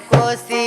கோசி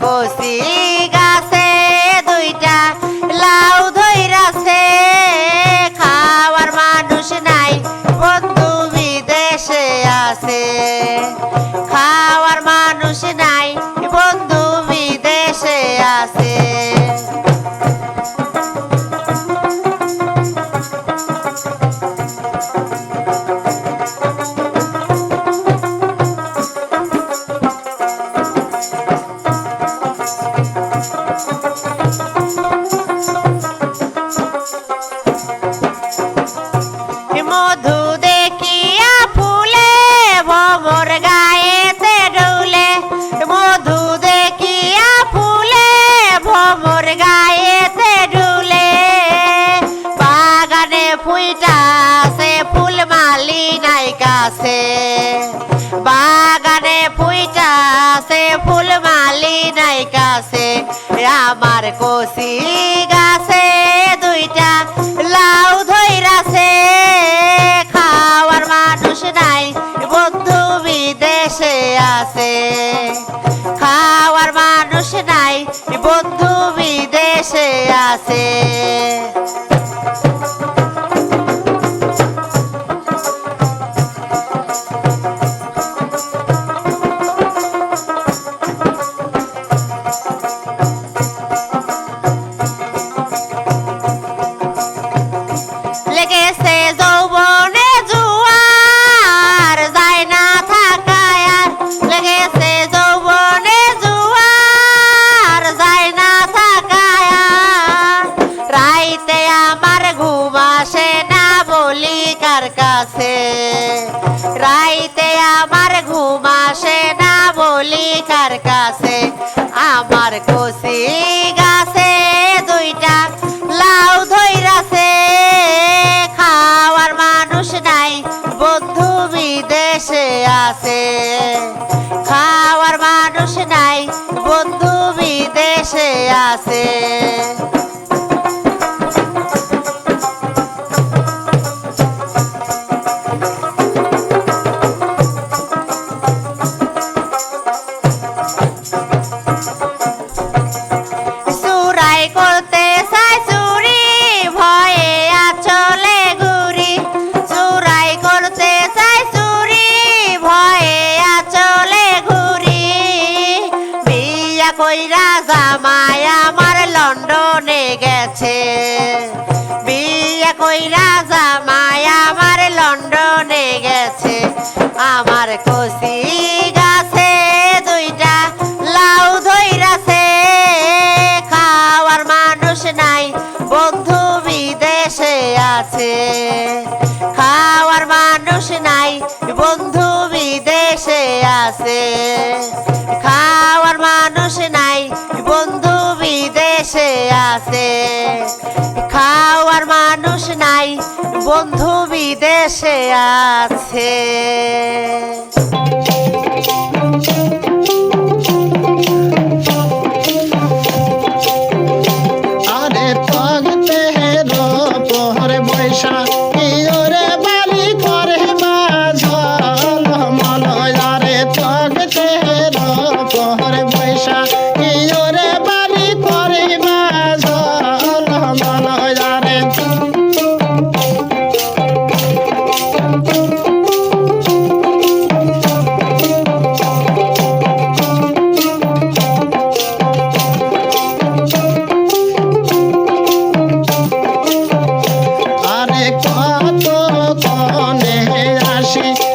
কষি আমার কষি গাছে দুইটা লাউ ধৈরাছে। খাওয়ার মানুষ নাই, বন্ধু বিদেশে আছে। খাওয়ার মানুষ নাই, বন্ধু বিদেশে আছে। আমার কাছে। রাইতে আমার ঘুম আসে না বলি কার কাছে। আমার কষি গাছে দুইটা লাউ ধৈরাছে। খাওয়ার মানুষ নাই, বন্ধু বিদেশে আছে। খাওয়ার মানুষ নাই, বন্ধু বিদেশে আছে। আছে। খাওয়ার মানুষ নাই বন্ধু বিদেশে আছে। খাওয়ার মানুষ নাই বন্ধু বিদেশে আছে। she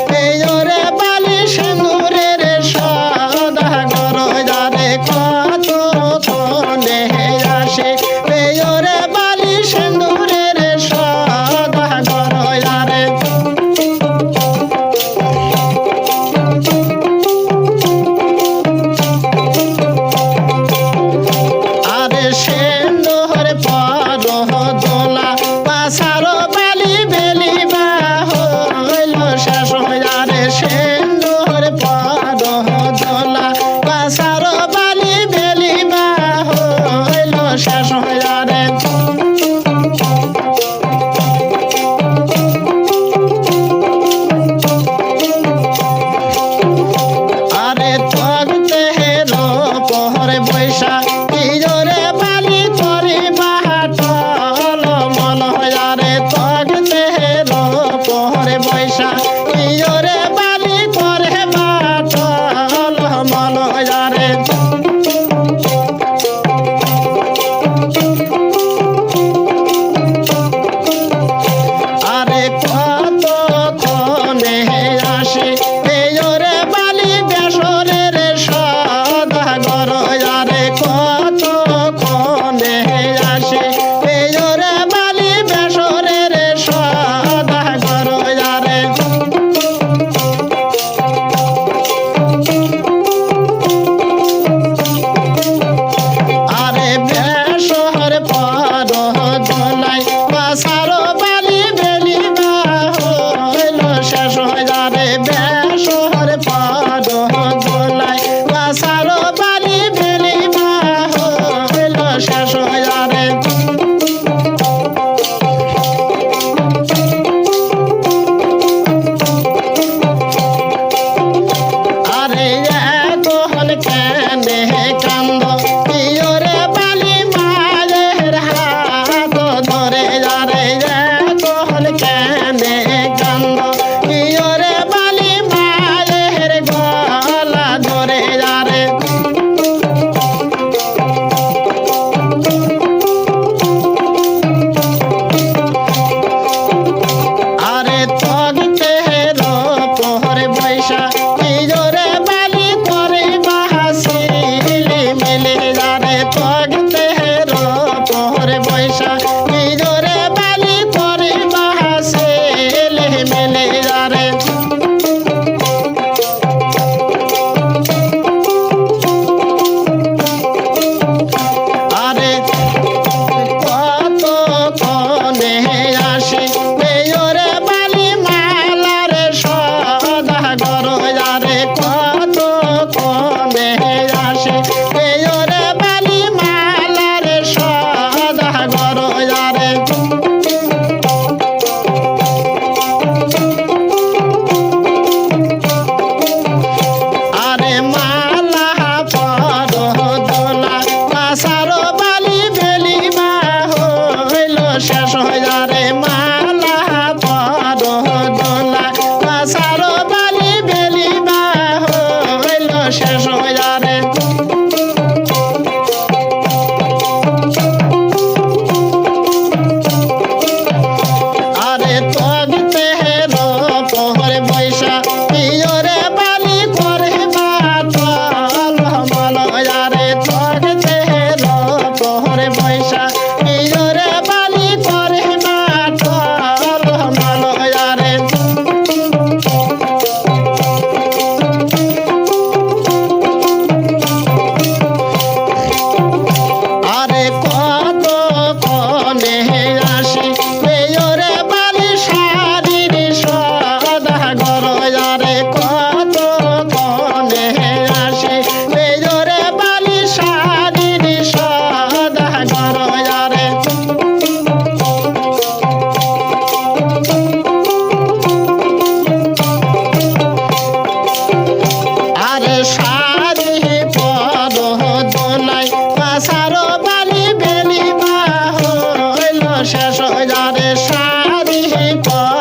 তারে সারি পা